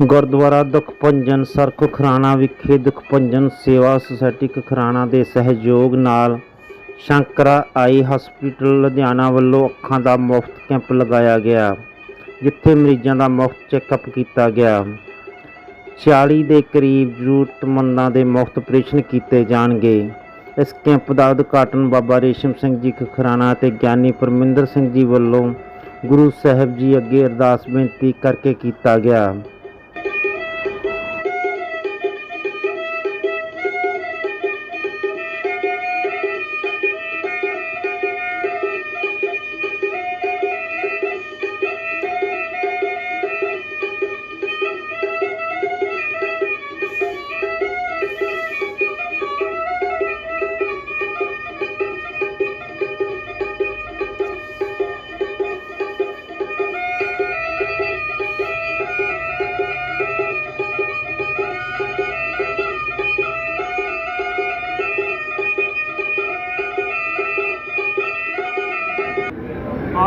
Gurdwara ਦੁਖਭੰਜਨ sir ਖੁਖਰਾਣਾ ਵਿਖੇ ਦੁਖਭੰਜਨ ਸੇਵਾ society ਖੁਖਰਾਣਾ ਦੇ ਸਹਿਯੋਗ ਨਾਲ ਸ਼ੰਕਰਾ ਆਈ ਹਸਪੀਟਲ ਲੁਧਿਆਣਾ ਵੱਲੋਂ ਅੱਖਾਂ ਦਾ ਮੁਫਤ ਕੈਂਪ ਲਗਾਇਆ ਗਿਆ, ਜਿੱਥੇ ਮਰੀਜ਼ਾਂ ਦਾ ਮੁਫਤ ਚੈੱਕਅਪ ਕੀਤਾ ਗਿਆ। 40 ਦੇ ਕਰੀਬ ਜ਼ਰੂਰਤਮੰਦਾਂ ਦੇ ਮੁਫਤ ਆਪਰੇਸ਼ਨ ਕੀਤੇ ਜਾਣਗੇ। ਇਸ ਕੈਂਪ ਦਾ ਉਦਘਾਟਨ ਬਾਬਾ ਰੇਸ਼ਮ ਸਿੰਘ ਜੀ ਖਖਰਾਣਾ ਅਤੇ ਗਿਆਨੀ ਪਰਮਿੰਦਰ ਸਿੰਘ ਜੀ ਵੱਲੋਂ ਗੁਰੂ ਸਾਹਿਬ ਜੀ ਅੱਗੇ ਅਰਦਾਸ ਬੇਨਤੀ ਕਰਕੇ ਕੀਤਾ ਗਿਆ।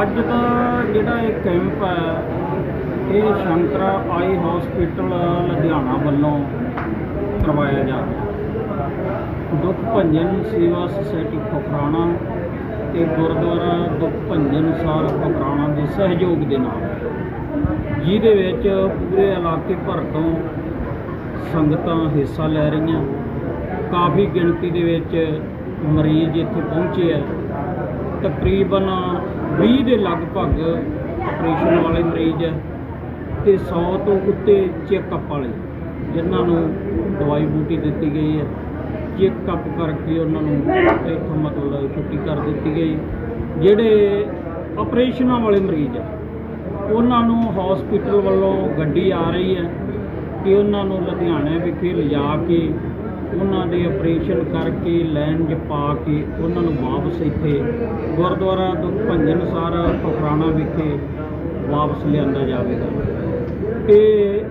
ਅੱਜ ਦਾ ਜਿਹੜਾ ਇਹ ਕੈਂਪ ਹੈ, ਇਹ ਸ਼ੰਕਰਾ ਆਈ ਹਸਪੀਟਲ ਲੁਧਿਆਣਾ ਵੱਲੋਂ ਕਰਵਾਇਆ ਜਾ ਰਿਹਾ ਦੁੱਖ ਭੰਜਨ ਸੇਵਾ ਸੁਸਾਇਟੀ ਖੋਖਰਾਣਾ ਤੇ ਗੁਰਦੁਆਰਾ ਦੁੱਖ ਭੰਜਨ ਸਾਰ ਖੋਖਰਾਣਾ ਦੇ ਸਹਿਯੋਗ ਦੇ ਨਾਲ, ਜਿਹਦੇ ਵਿੱਚ ਪੂਰੇ ਇਲਾਕੇ ਭਰ ਤੋਂ ਸੰਗਤਾਂ ਹਿੱਸਾ ਲੈ ਰਹੀਆਂ। ਕਾਫੀ ਗਿਣਤੀ ਦੇ ਵਿੱਚ ਮਰੀਜ਼ ਇੱਥੇ ਪਹੁੰਚੇ ਆ ਤਕਰੀਬਨ 20 ਦੇ ਲਗਭਗ ਆਪਰੇਸ਼ਨ ਵਾਲੇ ਮਰੀਜ਼ ਹੈ ਤੇ 100 ਤੋਂ ਉੱਤੇ ਚੈੱਕਅਪ ਵਾਲੇ, ਜਿਨ੍ਹਾਂ ਨੂੰ ਦਵਾਈ ਬੂਟੀ ਦਿੱਤੀ ਗਈ ਹੈ। ਚੈੱਕਅਪ ਕਰਕੇ ਉਹਨਾਂ ਨੂੰ ਇੱਥੋਂ ਮਤਲਬ ਛੁੱਟੀ ਕਰ ਦਿੱਤੀ ਗਈ। ਜਿਹੜੇ ਆਪਰੇਸ਼ਨਾਂ ਵਾਲੇ ਮਰੀਜ਼ ਹੈ, ਉਹਨਾਂ ਨੂੰ ਹਸਪੀਟਲ ਵੱਲੋਂ ਗੱਡੀ ਆ ਰਹੀ ਹੈ ਕਿ ਉਹਨਾਂ ਨੂੰ ਲੁਧਿਆਣੇ ਵਿਖੇ ਲਿਜਾ ਕੇ ਉਹਨਾਂ ਦੇ ਆਪਰੇਸ਼ਨ ਕਰਕੇ ਲਾਈਨ 'ਚ ਪਾ ਕੇ ਉਹਨਾਂ ਨੂੰ ਵਾਪਸ ਇੱਥੇ ਗੁਰਦੁਆਰਾ ਦੁੱਖ ਭੰਜਨ ਸਾਰ ਪਖਰਾਣਾ ਵਿਖੇ ਵਾਪਸ ਲਿਆਂਦਾ ਜਾਵੇਗਾ। ਇਹ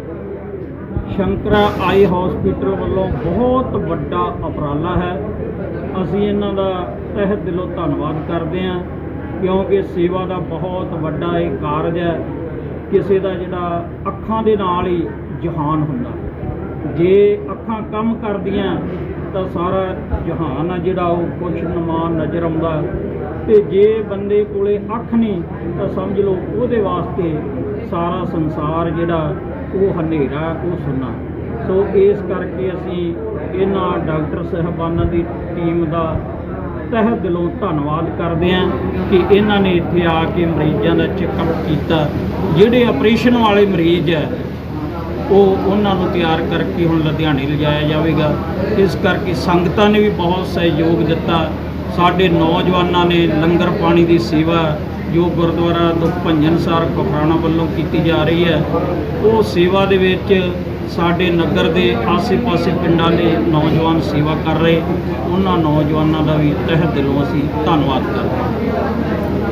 ਸ਼ੰਕਰਾ ਆਈ ਹਸਪੀਟਲ ਵੱਲੋਂ ਬਹੁਤ ਵੱਡਾ ਉਪਰਾਲਾ ਹੈ। ਅਸੀਂ ਇਹਨਾਂ ਦਾ ਤਹਿ ਦਿਲੋਂ ਧੰਨਵਾਦ ਕਰਦੇ ਹਾਂ, ਕਿਉਂਕਿ ਸੇਵਾ ਦਾ ਬਹੁਤ ਵੱਡਾ ਇਹ ਕਾਰਜ ਹੈ। ਕਿਸੇ ਦਾ ਜਿਹੜਾ ਅੱਖਾਂ ਦੇ ਨਾਲ ਹੀ ਜਹਾਨ ਹੁੰਦਾ। ਜੇ ਅੱਖਾਂ ਕੰਮ ਕਰਦੀਆਂ, ਤਾਂ ਸਾਰਾ ਜਹਾਨ ਆ ਜਿਹੜਾ ਉਹ ਕੁਛ ਨਮਾ ਨਜ਼ਰ ਆਉਂਦਾ। ਤੇ ਜੇ ਬੰਦੇ ਕੋਲੇ ਅੱਖ ਨਹੀਂ, ਤਾਂ ਸਮਝ ਲਓ ਉਹਦੇ ਵਾਸਤੇ ਸਾਰਾ ਸੰਸਾਰ ਜਿਹੜਾ, ਉਹ ਹਨੇਰਾ, ਉਹ ਸੁਨਾ। ਸੋ ਇਸ ਕਰਕੇ ਅਸੀਂ ਇਹਨਾਂ ਡਾਕਟਰ ਸਾਹਿਬਾਨਾਂ ਦੀ ਟੀਮ ਦਾ ਤਹਿ ਦਿਲੋਂ ਧੰਨਵਾਦ ਕਰਦੇ ਹਾਂ ਕਿ ਇਹਨਾਂ ਨੇ ਇੱਥੇ ਆ ਕੇ ਮਰੀਜ਼ਾਂ ਦਾ ਚੈੱਕਅਪ ਕੀਤਾ। ਜਿਹੜੇ ਆਪਰੇਸ਼ਨ ਵਾਲੇ ਮਰੀਜ਼ ਹੈ ਉਹ ਉਹਨਾਂ ਨੂੰ ਤਿਆਰ ਕਰਕੇ ਹੁਣ ਲੁਧਿਆਣੇ ਲਿਜਾਇਆ ਜਾਵੇਗਾ। ਇਸ ਕਰਕੇ ਸੰਗਤਾਂ ਨੇ ਵੀ ਬਹੁਤ ਸਹਿਯੋਗ ਦਿੱਤਾ। ਸਾਡੇ ਨੌਜਵਾਨਾਂ ਨੇ ਲੰਗਰ ਪਾਣੀ ਦੀ ਸੇਵਾ ਜੋ ਗੁਰਦੁਆਰਾ ਦੁੱਖ ਭੰਜਨ ਸਾਹਿਬ ਕਫਰਾਣਾ ਵੱਲੋਂ ਕੀਤੀ ਜਾ ਰਹੀ ਹੈ, ਉਹ ਸੇਵਾ ਦੇ ਵਿੱਚ ਸਾਡੇ ਨਗਰ ਦੇ ਆਸੇ-ਪਾਸੇ ਪਿੰਡਾਂ ਦੇ ਨੌਜਵਾਨ ਸੇਵਾ ਕਰ ਰਹੇ। ਉਹਨਾਂ ਨੌਜਵਾਨਾਂ ਦਾ ਵੀ ਤਹਿ ਦਿਲੋਂ ਅਸੀਂ ਧੰਨਵਾਦ ਕਰਦੇ ਹਾਂ।